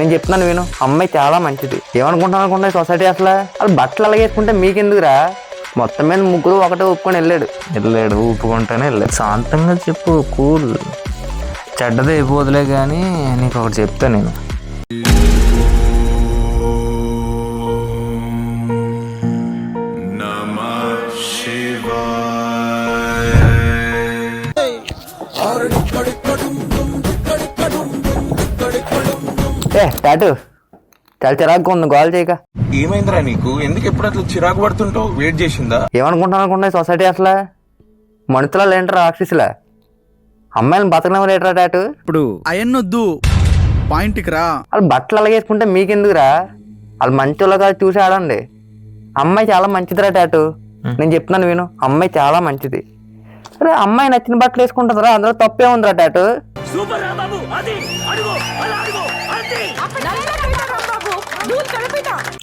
నేను చెప్తున్నాను విను. అమ్మాయి చాలా మంచిది. ఏమనుకుంటాను అనుకుంటా సొసైటీ అసలు? వాళ్ళు బట్టలు అలాగే వేసుకుంటే మీకెందుకురా? మొత్తం మీద ముగ్గురు ఒకటే ఒప్పుకొని వెళ్ళాడు. వెళ్ళాడు ఒప్పుకుంటేనే వెళ్ళాడు. శాంతంగా చెప్పు కూల్. చెడ్డది అయిపోదులే కానీ నీకు ఒకటి చెప్తా నేను. ఏ టాటు. చాలా చిరాకుగా ఉంది గోల్ చేయక. ఏమైందిరా నీకు? ఎందుకు ఎప్పుడు అట్లా చిరాకు పడుతుంటావు? వెయిట్ చేసిందా? ఏమనుకుంటాను అనుకుంటా సొసైటీ అసలు? మనుషులా లేంటారా రాక్షసులా? అమ్మాయిని బతకడం లేటరా టాటు? ఇప్పుడు అయన్నొద్దు. పాయింట్కి రా. వాళ్ళు బట్టలు అలాగే వేసుకుంటే మీకెందుకురా? వాళ్ళు మంచి వాళ్ళు కాదు చూసి ఆడండి. అమ్మాయి చాలా మంచిదిరా టాటు. నేను చెప్తున్నాను విను. అమ్మాయి చాలా మంచిది. అరే అమ్మాయి నచ్చిన బట్టలు వేసుకుంటుందిరా. అందులో తప్పే ఉందిరా టాటు.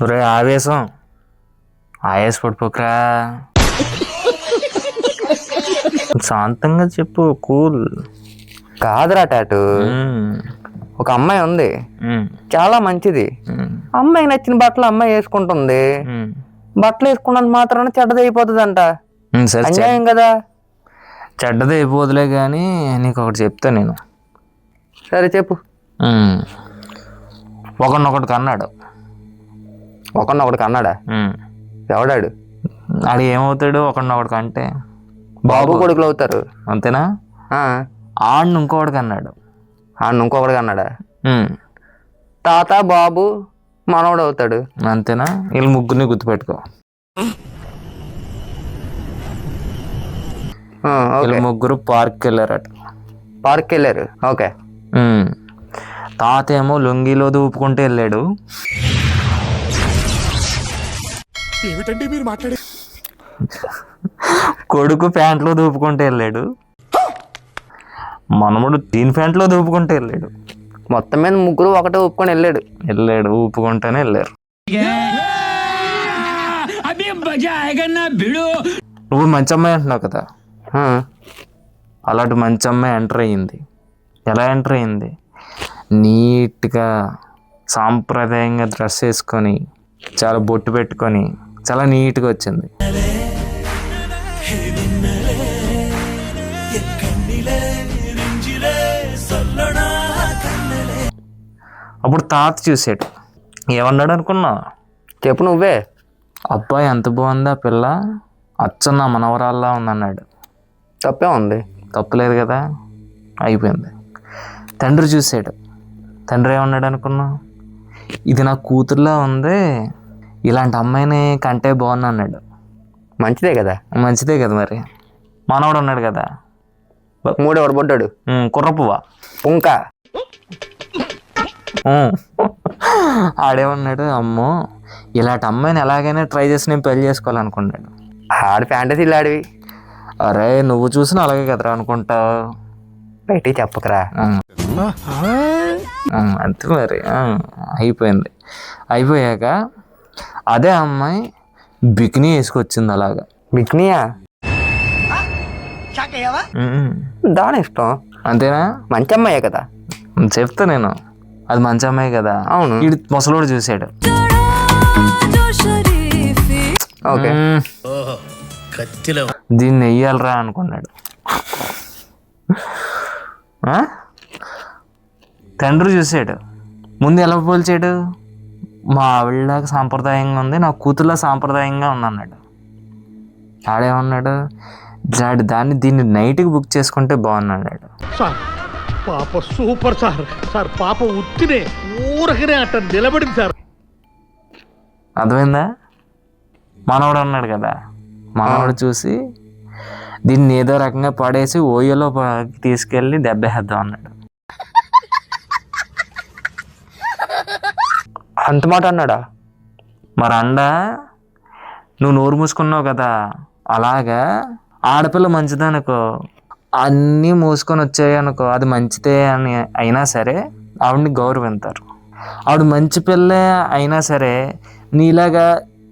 ఒరే ఆవేశం. ఆవేశ పడిపోకరా శాంతంగా చెప్పు కూల్. కాదురా టాటు. ఒక అమ్మాయి ఉంది. చాలా మంచిది. అమ్మాయి నచ్చిన బట్టలు అమ్మాయి వేసుకుంటుంది. బట్టలు వేసుకున్నంత మాత్రాన చెడ్డది అయిపోతుందంట. సరే చెడ్- అన్యాయం కదా. చెడ్డది అయిపోదులే కానీ నీకు ఒకటి చెప్తా నేను. సరే చెప్పు. ఉమ్. ఒకడినొకటి కన్నాడు. ఒకరినొకడు కన్నాడా. ఎవడాడు? ఆడు ఏమవుతాడు? ఒకడినొకటి కంటే బాబు కొడుకులు అవుతారు. అంతేనా? ఆ, ఆడిని ఇంకోటికి అన్నాడు ఆ ఇంకొకడు కన్నాడా? ఉమ్. తాత బాబు మనవడు అవుతాడు. అంతేనా? వీళ్ళు ముగ్గురిని గుర్తుపెట్టుకో. వీళ్ళు ముగ్గురు పార్క్కి వెళ్ళారట. పార్క్ వెళ్ళారు. ఓకే. తాత ఏమో లొంగిలో దూపుకుంటూ వెళ్ళాడు. కొడుకు ప్యాంట్లో దూపుకుంటూ వెళ్ళాడు. మనముడు దీని ప్యాంట్లో దూపుకుంటూ వెళ్ళాడు. మొత్తం మీద ముగ్గురు ఒకటే ఒప్పుకొని వెళ్ళాడు. వెళ్ళాడు ఊపుకుంటూనే వెళ్ళారు. నువ్వు మంచి అమ్మాయి అంటున్నావు కదా? అలాంటి మంచి అమ్మాయి ఎంటర్ అయ్యింది. ఎలా ఎంటర్ అయ్యింది? నీట్గా సాంప్రదాయంగా డ్రెస్ వేసుకొని చాలా బొట్టు పెట్టుకొని చాలా నీట్గా వచ్చింది. అప్పుడు తాత చూసాడు. ఏమన్నాడు అనుకున్నా? చెప్పు నువ్వే. అబ్బాయి ఎంత బాగుంది ఆ పిల్ల? అచ్చ నా మనవరాల్లా ఉందన్నాడు. తప్పే ఉంది. తప్పులేదు కదా? అయిపోయింది. తండ్రి చూసాడు. తండ్రి ఏమన్నాడు అనుకున్నా ఇది నా కూతురులా ఉంది ఇలాంటి అమ్మాయిని కంటే బాగున్నా అన్నాడు. మంచిదే కదా? మంచిదే కదా మరి. మనవడు ఉన్నాడు కదా. మూడు ఎవడు పడ్డాడు కుర్రపువ్వా పుంక. ఆడేమన్నాడు అమ్మో ఇలాంటి అమ్మాయిని ఎలాగైనా ట్రై చేసి నేను పెళ్ళి చేసుకోవాలనుకున్నాడు. ఆడి ఫ్యాంటసీలు ఆడివి. అరే నువ్వు చూసినా అలాగే కదరా అనుకుంటావు. బయటికి చెప్పకరా. అంతే మరి. అయిపోయింది. అయిపోయాక అదే అమ్మాయి బికినీ వేసుకొచ్చింది అలాగా. బిక్నియా. దాని ఇష్టం. అంతేనా? మంచి అమ్మాయే కదా. చెప్తా నేను. అది మంచి అమ్మాయి కదా. అవును. ఈడు ముసలోడు చూసాడు ఓకే. దీన్ని వెయ్యాలరా అనుకున్నాడు? తండ్రి చూసాడు. ముందు ఎలా పోల్చాడు? మా ఆవిడలాగా సాంప్రదాయంగా ఉంది నా కూతుర్లా సాంప్రదాయంగా ఉంది అన్నాడు. ఆడేమన్నాడు? దాడి దాన్ని దీన్ని నైట్కి బుక్ చేసుకుంటే బాగున్నాడు సార్ పాప సూపర్ సార్. సార్ పాప ఉత్తినే ఊరకనే అట్ట నిలబడింది సార్. అర్థమైందా? మనవడు అన్నాడు కదా. మనవడు చూసి దీన్ని ఏదో రకంగా పడేసి ఓయోలో తీసుకెళ్ళి దెబ్బేద్దాం అన్నాడు. అంత మాట అన్నాడా? మరి అండ నువ్వు నోరు మూసుకున్నావు కదా అలాగా ఆడపిల్ల మంచిదనుకో అన్నీ మూసుకొని వచ్చాయి అనుకో అది మంచిదే అని అయినా సరే ఆవిడని గౌరవింతారు. ఆవిడ మంచి పిల్లే అయినా సరే నీలాగా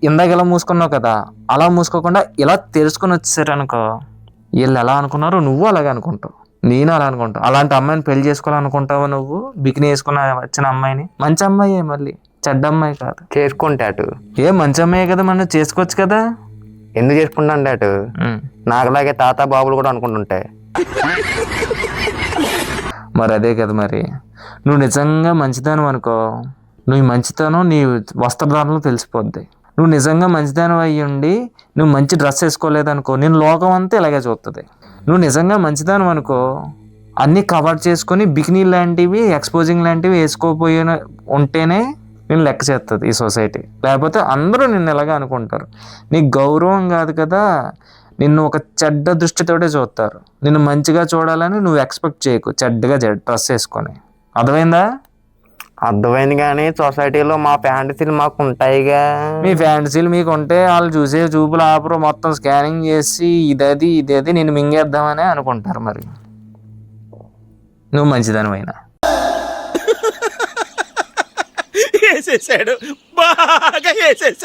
ఇందాక ఇలా మూసుకున్నావు కదా అలా మూసుకోకుండా ఇలా తెలుసుకొని వచ్చేసారు అనుకో వీళ్ళు ఎలా అనుకున్నారో నువ్వు అలాగే అనుకుంటావు నేను అలా అనుకుంటావు. అలాంటి అమ్మాయిని పెళ్ళి చేసుకోవాలనుకుంటావు నువ్వు? బికిని వేసుకున్న వచ్చిన అమ్మాయిని? మంచి అమ్మాయే మళ్ళీ. చెడ్డ అమ్మాయి కాదు. చేసుకుంటాటు ఏ మంచి అమ్మాయి కదా మనం చేసుకోవచ్చు కదా? ఎందుకు చేసుకుంటాను డాటు. నాకులాగే తాత బాబులు కూడా అనుకుంటుంటాయి మరి అదే కదా మరి. నువ్వు నిజంగా మంచిదానం అనుకో. నువ్వు ఈ మంచితనం నీ వస్త్రధారణలో తెలిసిపోద్ది. నువ్వు నిజంగా మంచిదానం అయ్యి ఉండి నువ్వు మంచి డ్రెస్ వేసుకోలేదనుకో నేను లోకం అంతా ఇలాగే చూస్తుంది నువ్వు నిజంగా మంచిదానం అనుకో అన్నీ కవర్ చేసుకొని బికినీ లాంటివి ఎక్స్పోజింగ్ లాంటివి వేసుకోపోయిన ఉంటేనే నేను లెక్క చేస్తుంది ఈ సొసైటీ. లేకపోతే అందరూ నిన్ను ఇలాగే అనుకుంటారు. నీకు గౌరవం కాదు కదా నిన్ను ఒక చెడ్డ దృష్టితోటే చూస్తారు. నిన్ను మంచిగా చూడాలని నువ్వు ఎక్స్పెక్ట్ చేయకు చెడ్డగా డ్రెస్ వేసుకొని. అర్థమైందా? అర్థమైంది కానీ సొసైటీలో మా ఫ్యాంటసీలు మాకు ఉంటాయిగా మీ ఫ్యాంటసీలు మీకు ఉంటే వాళ్ళు చూసే చూపులు ఆపరు మొత్తం స్కానింగ్ చేసి ఇదది ఇదది నేను మింగేద్దామని అనుకుంటారు మరి. నువ్వు మంచిదానివైనా. వేసేసాడు. బాగా వేసేసాడు.